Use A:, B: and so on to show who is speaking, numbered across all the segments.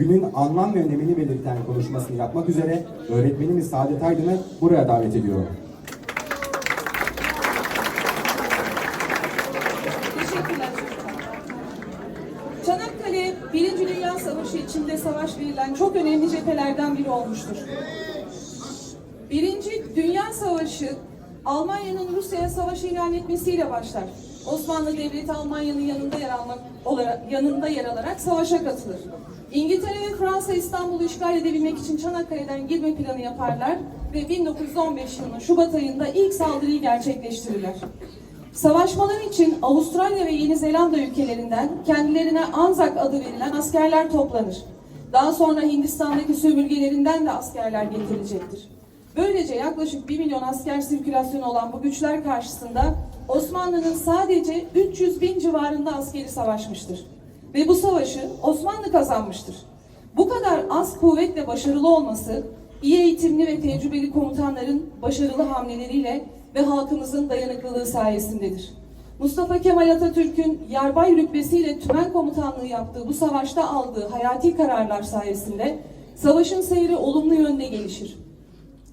A: günün anlam ve önemini belirten konuşmasını yapmak üzere öğretmenimiz Saadet Aydın'ı buraya davet ediyorum.
B: Çanakkale, Birinci Dünya Savaşı içinde savaş verilen çok önemli cephelerden biri olmuştur. Birinci Dünya Savaşı, Almanya'nın Rusya'ya savaş ilan etmesiyle başlar. Osmanlı Devleti Almanya'nın yanında yer almak olarak yanında yer alarak savaşa katılır. İngiltere ve Fransa İstanbul'u işgal edebilmek için Çanakkale'den girme planı yaparlar ve 1915 yılının Şubat ayında ilk saldırıyı gerçekleştirirler. Savaşmalar için Avustralya ve Yeni Zelanda ülkelerinden kendilerine Anzak adı verilen askerler toplanır. Daha sonra Hindistan'daki sömürgelerinden de askerler getirilecektir. Böylece yaklaşık 1 milyon asker sirkülasyonu olan bu güçler karşısında Osmanlı'nın sadece 300 bin civarında askeri savaşmıştır. Ve bu savaşı Osmanlı kazanmıştır. Bu kadar az kuvvetle başarılı olması, iyi eğitimli ve tecrübeli komutanların başarılı hamleleriyle ve halkımızın dayanıklılığı sayesindedir. Mustafa Kemal Atatürk'ün yarbay rütbesiyle tümen komutanlığı yaptığı bu savaşta aldığı hayati kararlar sayesinde savaşın seyri olumlu yönde gelişir.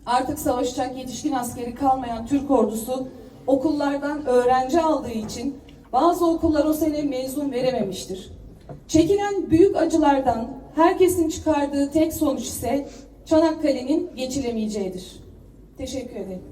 B: Artık savaşacak yetişkin askeri kalmayan Türk ordusu okullardan öğrenci aldığı için bazı okullar o sene mezun verememiştir. Çekilen büyük acılardan herkesin çıkardığı tek sonuç ise Çanakkale'nin geçilemeyeceğidir. Teşekkür ederim.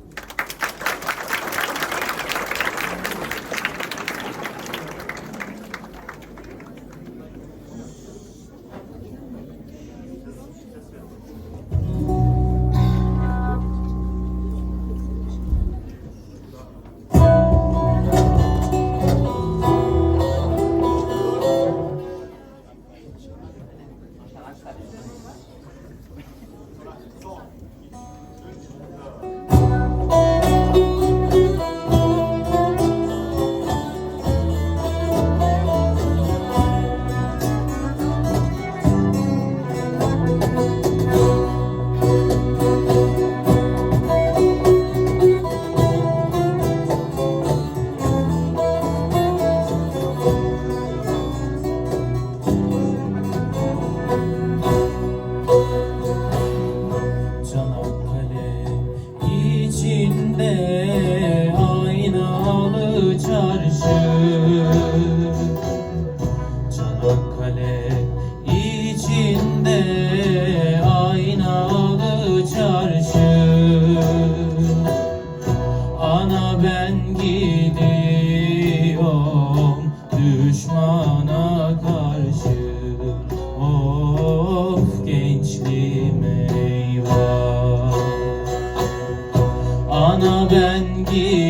C: Ana ben gidiyorum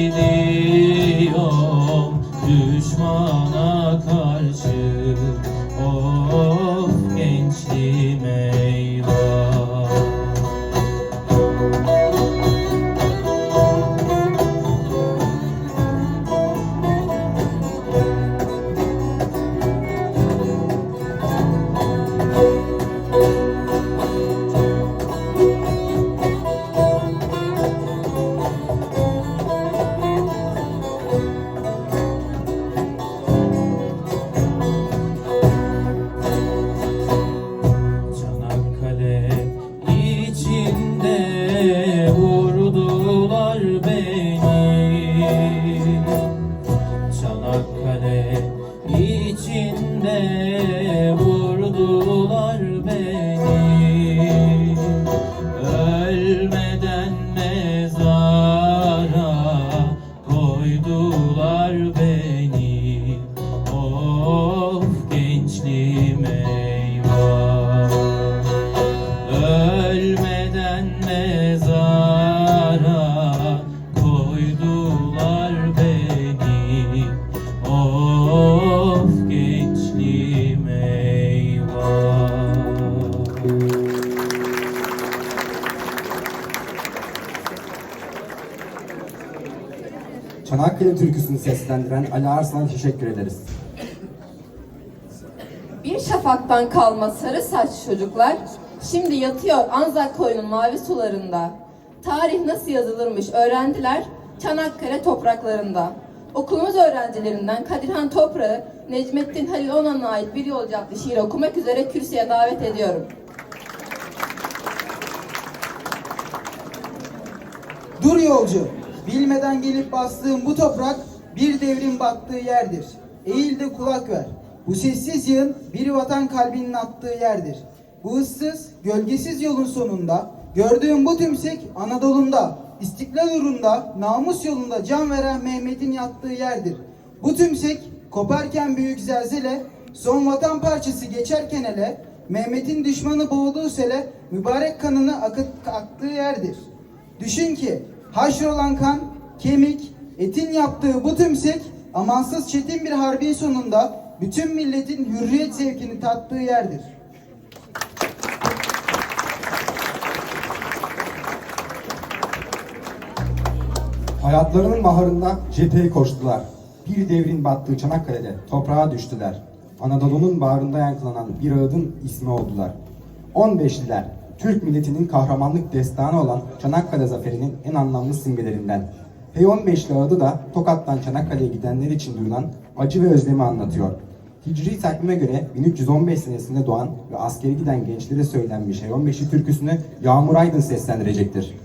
A: seslendiren Ali Arslan'a teşekkür ederiz.
D: Bir şafaktan kalma sarı saç çocuklar şimdi yatıyor Anzak koyunun mavi sularında. Tarih nasıl yazılırmış öğrendiler Çanakkale topraklarında. Okulumuz öğrencilerinden Kadirhan Toprağı, Necmettin Halil Onan'a ait Bir Yolcu adlı şiiri okumak üzere kürsüye davet ediyorum.
E: Dur yolcu, bilmeden gelip bastığın bu toprak bir devrin battığı yerdir. Eğil de kulak ver. Bu sessiz yığın bir vatan kalbinin attığı yerdir. Bu ıssız, gölgesiz yolun sonunda gördüğün bu tümsek Anadolu'nda, istiklal uğrunda, namus yolunda can veren Mehmet'in yattığı yerdir. Bu tümsek koparken büyük zelzele, son vatan parçası geçerken ele, Mehmet'in düşmanı boğduğu sele, mübarek kanını akıt, aktığı yerdir. Düşün ki haşrolan kan, kemik, etin yaptığı bu tümsek amansız çetin bir harbin sonunda bütün milletin hürriyet zevkini tattığı yerdir.
A: Hayatlarının baharında cepheye koştular. Bir devrin battığı Çanakkale'de toprağa düştüler. Anadolu'nun bağrında yankılanan bir ağıdın ismi oldular. 15'liler, Türk milletinin kahramanlık destanı olan Çanakkale Zaferi'nin en anlamlı simgelerinden. P15'li adı da Tokat'tan Çanakkale'ye gidenler için duyulan acı ve özlemi anlatıyor. Hicri takvime göre 1315 senesinde doğan ve askeri giden gençlere söylenmiş P15'li türküsünü Yağmur Aydın seslendirecektir.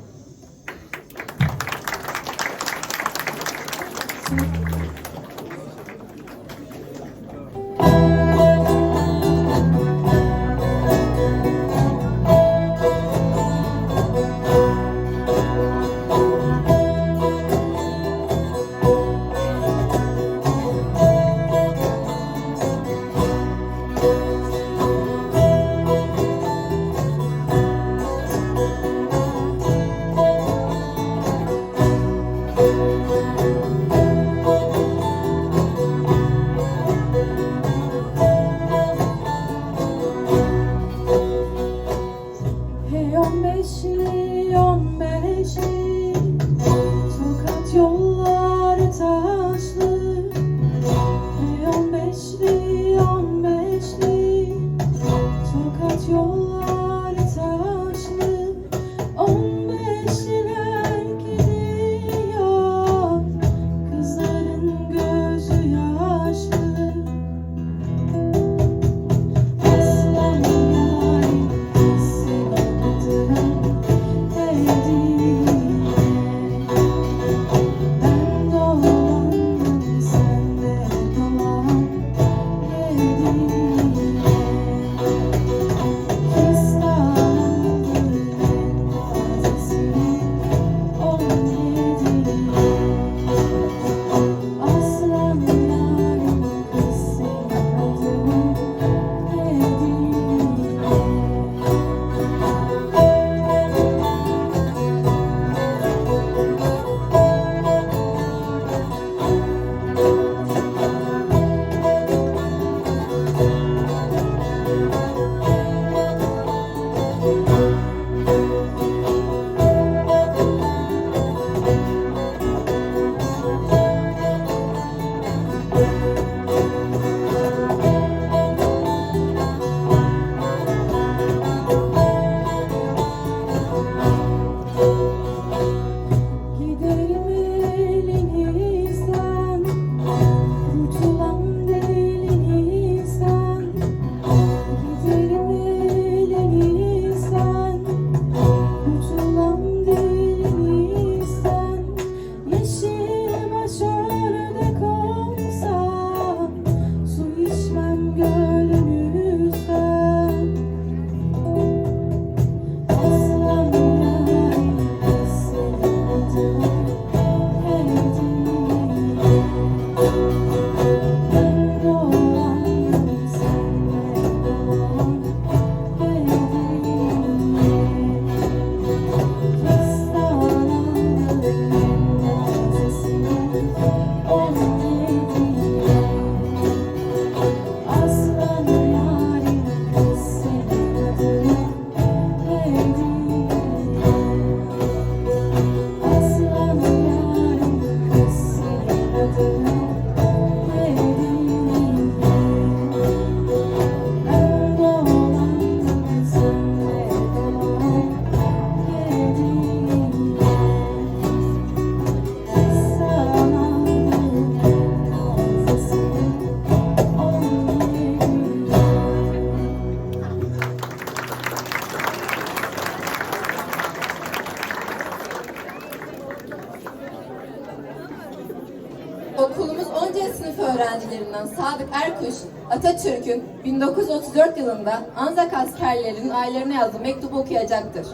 D: 1934 yılında Anzak askerlerinin ailelerine yazdığı mektubu okuyacaktır.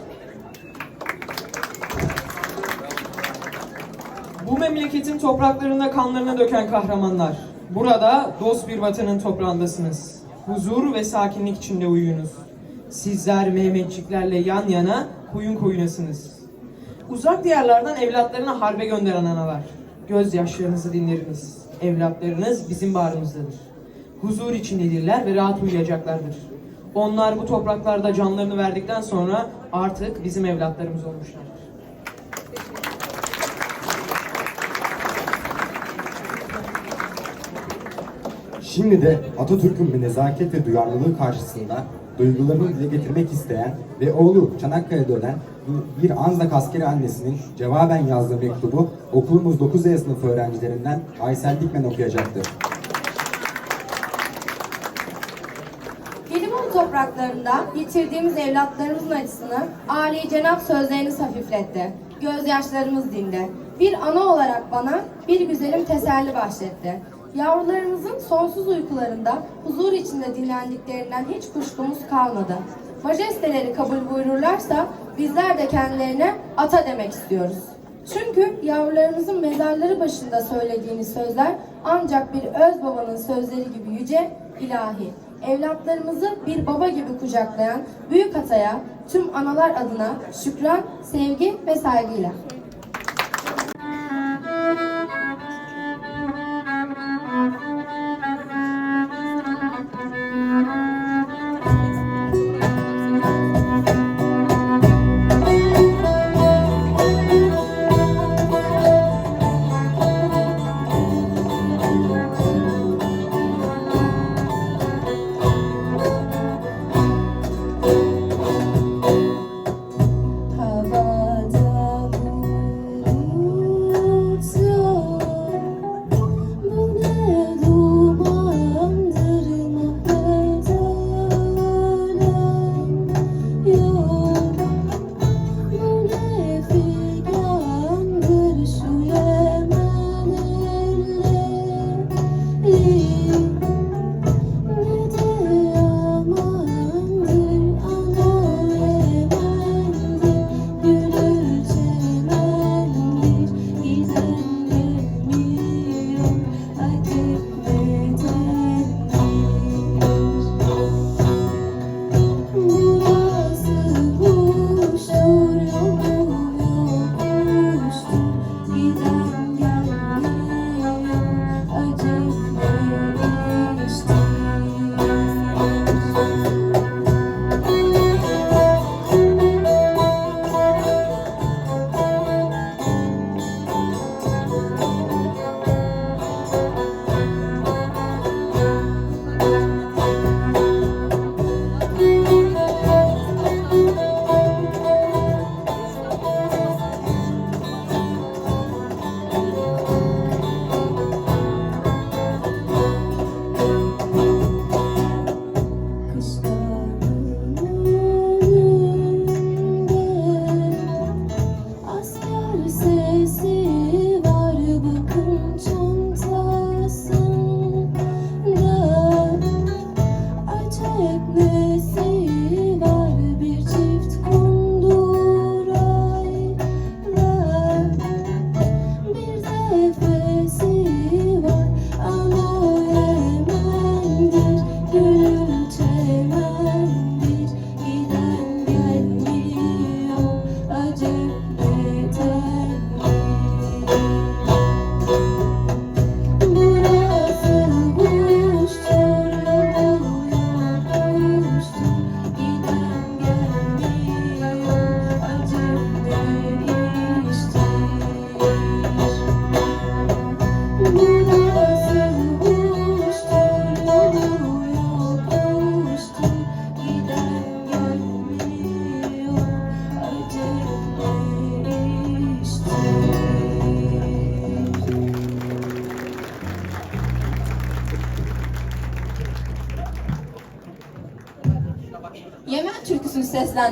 F: Bu memleketin topraklarında kanlarını döken kahramanlar. Burada dost bir vatanın toprağındasınız. Huzur ve sakinlik içinde uyuyunuz. Sizler Mehmetçiklerle yan yana koyun koyunasınız. Uzak diyarlardan evlatlarını harbe gönderen analar. Gözyaşlarınızı dinleriniz. Evlatlarınız bizim bağrımızdadır. Huzur içindedirler ve rahat uyuyacaklardır. Onlar bu topraklarda canlarını verdikten sonra artık bizim evlatlarımız olmuşlardır.
A: Şimdi de Atatürk'ün bir nezaket ve duyarlılığı karşısında duygularını dile getirmek isteyen ve oğlu Çanakkale'de ölen bir Anzak askeri annesinin cevaben yazdığı mektubu okulumuz 9 E sınıfı öğrencilerinden Aysel Dikmen okuyacaktır.
G: Gelibolu topraklarında yitirdiğimiz evlatlarımızın acısını Ali Cenap sözleriniz hafifletti. Gözyaşlarımız dindi. Bir ana olarak bana bir güzelim teselli bahşetti. Yavrularımızın sonsuz uykularında huzur içinde dinlendiklerinden hiç kuşkumuz kalmadı. Majesteleri kabul buyururlarsa bizler de kendilerine ata demek istiyoruz. Çünkü yavrularımızın mezarları başında söylediğiniz sözler ancak bir öz babanın sözleri gibi yüce, ilahi. Evlatlarımızı bir baba gibi kucaklayan büyük ataya tüm analar adına şükran, sevgi ve saygıyla.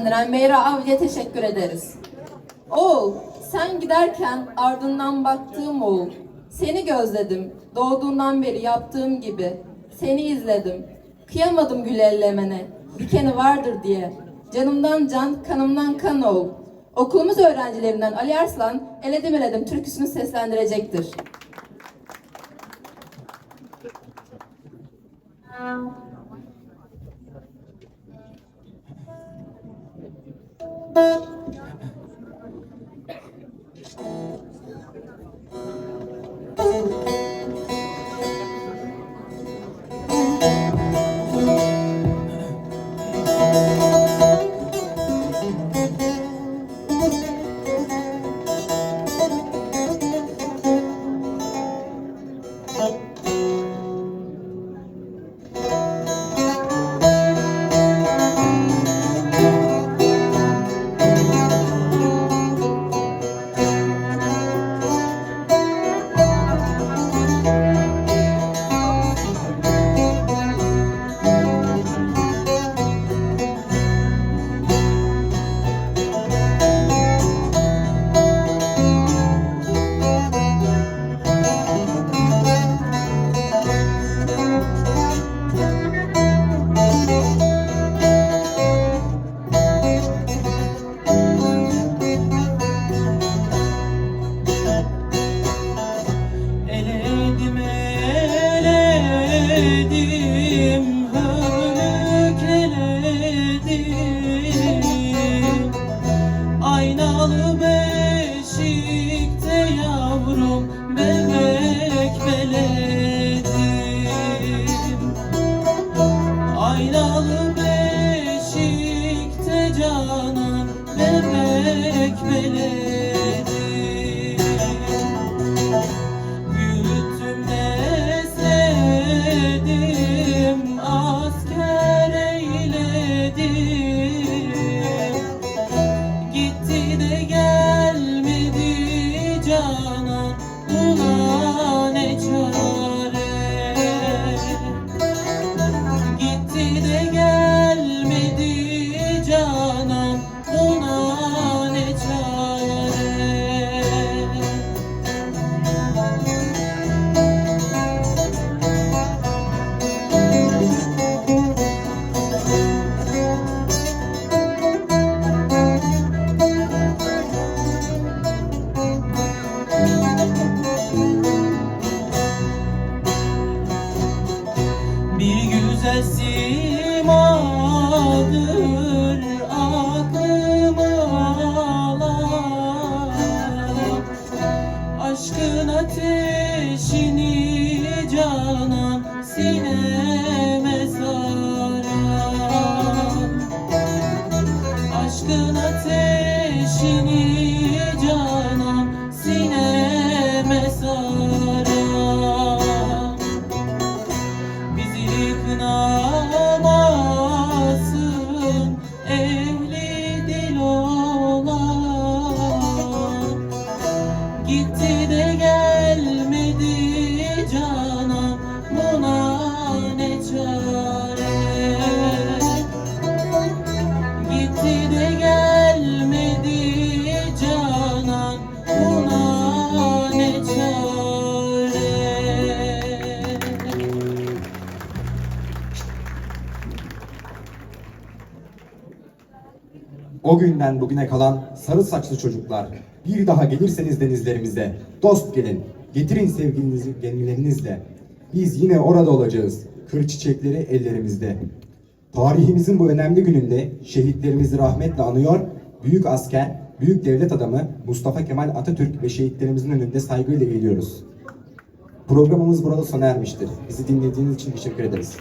D: Seslendiren Meyra Avcı'ya teşekkür ederiz. Oğul, sen giderken ardından baktığım oğul, seni gözledim, Doğduğundan beri yaptığım gibi seni izledim. Kıyamadım gül ellemene. Dikeni vardır diye. Canımdan can, kanımdan kan ol. Okulumuz öğrencilerinden Ali Arslan, Eledim Eledim türküsünü seslendirecektir.
C: Eledim bebek Aşkın ateşini canan sineme saran
A: O günden bugüne kalan sarı saçlı çocuklar. Bir daha gelirseniz denizlerimize. Dost gelin. Getirin sevginizi gemilerinizle. Biz yine orada olacağız. Kır çiçekleri ellerimizde. Tarihimizin bu önemli gününde şehitlerimizi rahmetle anıyor. Büyük asker, büyük devlet adamı Mustafa Kemal Atatürk ve şehitlerimizin önünde saygıyla eğiliyoruz. Programımız burada sona ermiştir. Bizi dinlediğiniz için teşekkür ederiz.